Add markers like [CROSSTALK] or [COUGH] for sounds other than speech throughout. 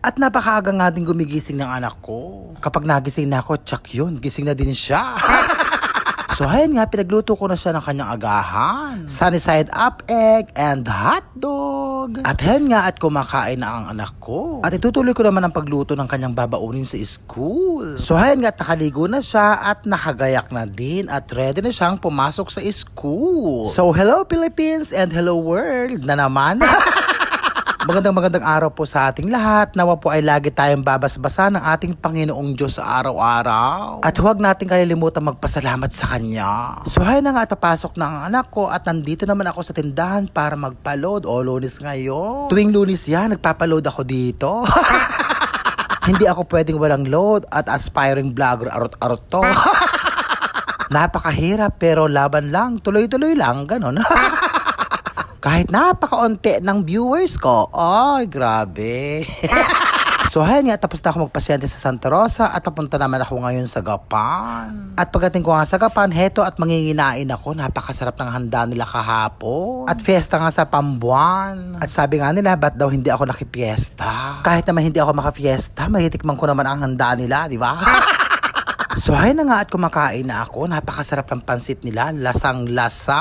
At napakaaga nga din gumigising ng anak ko. Kapag nagising na ako, tsak yun, gising na din siya. [LAUGHS] So ayun nga, pinagluto ko na siya ng kanyang agahan. Sunny side up egg and hot dog. At ayun nga, at kumakain na ang anak ko. At itutuloy ko naman ang pagluto ng kanyang babaunin sa school. So ayun nga, at nakaligo na siya at nakagayak na din at ready na siyang pumasok sa school. So hello Philippines and hello world na naman. [LAUGHS] Magandang magandang araw po sa ating lahat. Nawa po ay lagi tayong babasbasa ng ating Panginoong Diyos araw-araw. At huwag natin kalilimutan magpasalamat sa Kanya. So hay na nga at papasok na ang anak ko at nandito naman ako sa tindahan para magpa-load. O lunis ngayon. Tuwing lunis yan, nagpapaload ako dito. [LAUGHS] Hindi ako pwedeng walang load at aspiring vlogger arot-arot to. [LAUGHS] Napakahirap pero laban lang, tuloy-tuloy lang, ganon. [LAUGHS] Kahit napakaunti ng viewers ko. Ay, grabe. [LAUGHS] so, ayan nga, tapos na ako magpasyente sa Santa Rosa at papunta naman ako ngayon sa Gapan. At pagdating ko nga sa Gapan, heto at manginginain ako. Napakasarap ng handa nila kahapon. At fiesta nga sa Pambuan. At sabi nga nila, ba't daw hindi ako nakipiesta? Kahit naman hindi ako makafiesta, mahitikman ko naman ang handa nila, di ba? [LAUGHS] So hay na nga at kumakain na ako. Napakasarap ng pansit nila. Lasang-lasa.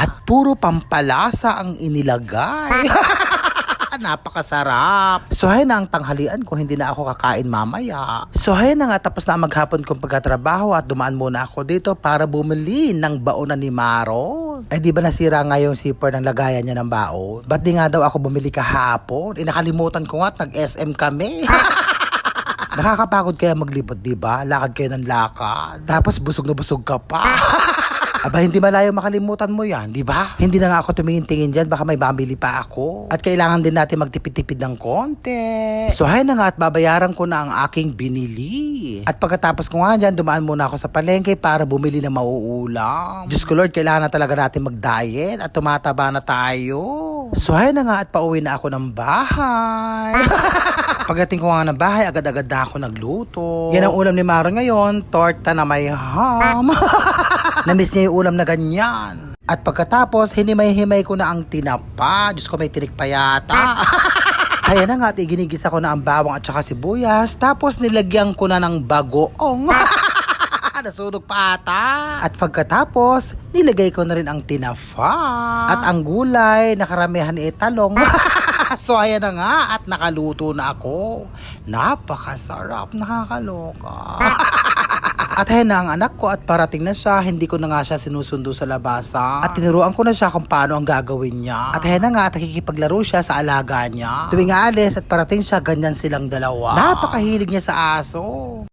At puro pampalasa ang inilagay. [LAUGHS] Napakasarap. So hay na ang tanghalian ko, hindi na ako kakain mamaya. So hay na nga tapos na maghapon kong pagkatrabaho at dumaan muna ako dito para bumili ng baonan ni Maro. Eh di ba nasira nga yung zipper ng lagayan niya ng baon? Ba't di nga daw ako bumili kahapon? Eh nakalimutan ko nga at nag-SM kami. [LAUGHS] Nakakapagod kaya maglibot, di ba? Lakad kayo ng lakad. Tapos busog na busog ka pa. [LAUGHS] Aba, hindi malayo makalimutan mo yan, di ba? Hindi na nga ako tumingin-tingin dyan, baka may mabili pa ako. At kailangan din natin magtipid-tipid ng konti. So, hay na nga at babayaran ko na ang aking binili. At pagkatapos ko nga dyan, dumaan muna ako sa palengke para bumili ng mauulam. Diyos ko Lord, kailangan na talaga natin mag-diet at tumataba na tayo. So, hay na nga at pauwi na ako ng bahay. [LAUGHS] Pagdating ko nga ng bahay, agad-agad na ako nagluto. Yan ang ulam ni Maro ngayon, torta na may ham. [LAUGHS] Namiss niya yung ulam na ganyan. At pagkatapos, hinimay-himay ko na ang tinapa. Diyos ko, may tinik pa yata. [LAUGHS] Kaya na nga, at iginigisa ko na ang bawang at saka sibuyas. Tapos nilagyan ko na ng bagoong. [LAUGHS] Nasunog pa ata. At pagkatapos, nilagay ko na rin ang tinapa. At ang gulay, nakaramihan ni talong. So ayan na nga at nakaluto na ako. Napakasarap, nakakaloka. [LAUGHS] At ayan na ang anak ko at parating na siya, hindi ko na nga siya sinusundo sa labasa. At tinuruan ko na siya kung paano ang gagawin niya. At ayan na nga at nakikipaglaro siya sa alaga niya. Tuwing aalis at parating siya, ganyan silang dalawa. Napakahilig niya sa aso.